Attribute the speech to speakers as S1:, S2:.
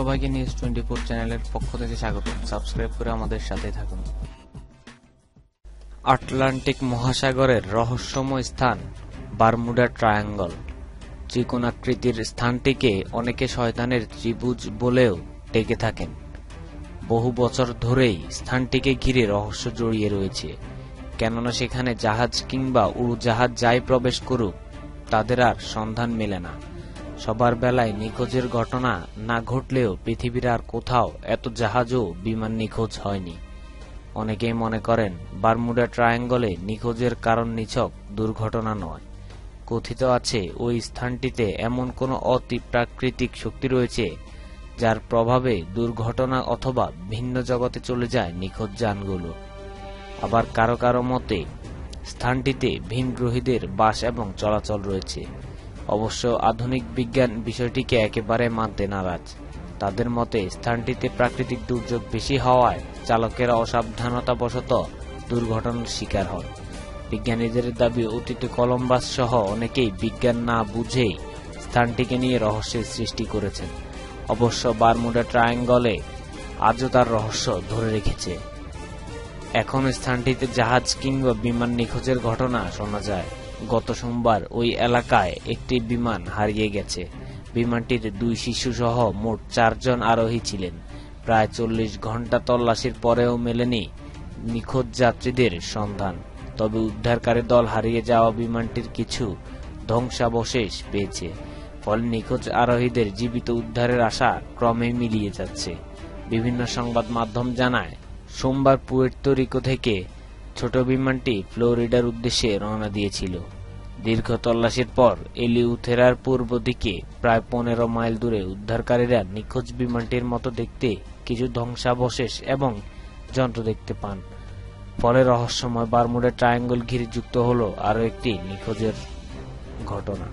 S1: সবাইকে news twenty four চ্যানেলের পক্ষ থেকে স্বাগত। সাবস্ক্রাইব করে আমাদের সাথে থাকুন। আটলান্টিক মহাসাগরের রহস্যময় স্থান, বারমুডা ট্রায়াঙ্গল। ত্রিকোণাকৃতির স্থানটিকে অনেকে শয়তানের ত্রিভুজ বলেও ডেকে থাকেন। বহু বছর ধরেই স্থানটিকে ঘিরে রহস্য জড়িয়ে রয়েছে। কেননা সেখানে জাহাজ কিংবা উড়োজাহাজ যাই প্রবেশ করুক, তাদের আর সন্ধান মেলে না। সবার বেলায় নিখোঁজের ঘটনা না ঘটলেও পৃথিবীর আর কোথাও এত জাহাজও বিমান নিখোঁজ হয়নি। অনেকেই মনে করেন, বারমুডা ট্রায়াঙ্গলে নিখোঁজের কারণ নিছক দুর্ঘটনা নয়। কথিত আছে, ওই স্থানটিতে এমন কোনো অতিপ্রাকৃতিক শক্তি রয়েছে, যার প্রভাবে দুর্ঘটনা অথবা ভিন্ন জগতে চলে যায় নিখোঁজ যানগুলো। আবার কারও কারও মতে, স্থানটিতে ভিনগ্রহীদের বাস এবং চলাচল রয়েছে। অবশ্য আধুনিক বিজ্ঞান বিষয়টিকে একেবারে মানতে নারাজ। তাদের মতে, স্থানটিতে প্রাকৃতিক দুর্যোগ বেশি হওয়ায় চালকেরা অসাবধানতাবশত দুর্ঘটনার শিকার হন। বিজ্ঞানীদের দাবি, অতীতে কলম্বাস সহ অনেকেই বিজ্ঞান না বুঝেই স্থানটিকে নিয়ে রহস্যের সৃষ্টি করেছেন। অবশ্য বারমুডা ট্রায়াঙ্গলে আজও তার রহস্য ধরে রেখেছে। এখন স্থানটিতে জাহাজ কিংবা বিমান নিখোঁজের ঘটনা শোনা যায়। গত সোমবার ওই এলাকায় একটি বিমান হারিয়ে গেছে। বিমানটির দুই শিশু সহ মোট চারজন আরোহী ছিলেন। প্রায় চল্লিশ ঘণ্টা তল্লাশির পরেও মেলেনি নিখোঁজ যাত্রীদের সন্ধান। তবে উদ্ধারকারী দল হারিয়ে যাওয়া বিমানটির কিছু ধ্বংসাবশেষ পেয়েছে। ফলে নিখোঁজ আরোহীদের জীবিত উদ্ধারের আশা ক্রমে মিলিয়ে যাচ্ছে। বিভিন্ন সংবাদ মাধ্যম জানায় সোমবার পুয়ের্তো রিকো থেকে ছোট বিমানটি ফ্লোরিডার উদ্দেশ্যে রওনা দিয়েছিল। দীর্ঘ তল্লাশির পর এলিউথেরার পূর্ব দিকে প্রায় পনেরো মাইল দূরে উদ্ধারকারীরা নিখোঁজ বিমানটির মতো দেখতে কিছু ধ্বংসাবশেষ এবং যন্ত্র দেখতে পান। ফলে রহস্যময় বারমুডা ট্রায়াঙ্গল ঘিরে যুক্ত হলো আরও একটি নিখোঁজের ঘটনা।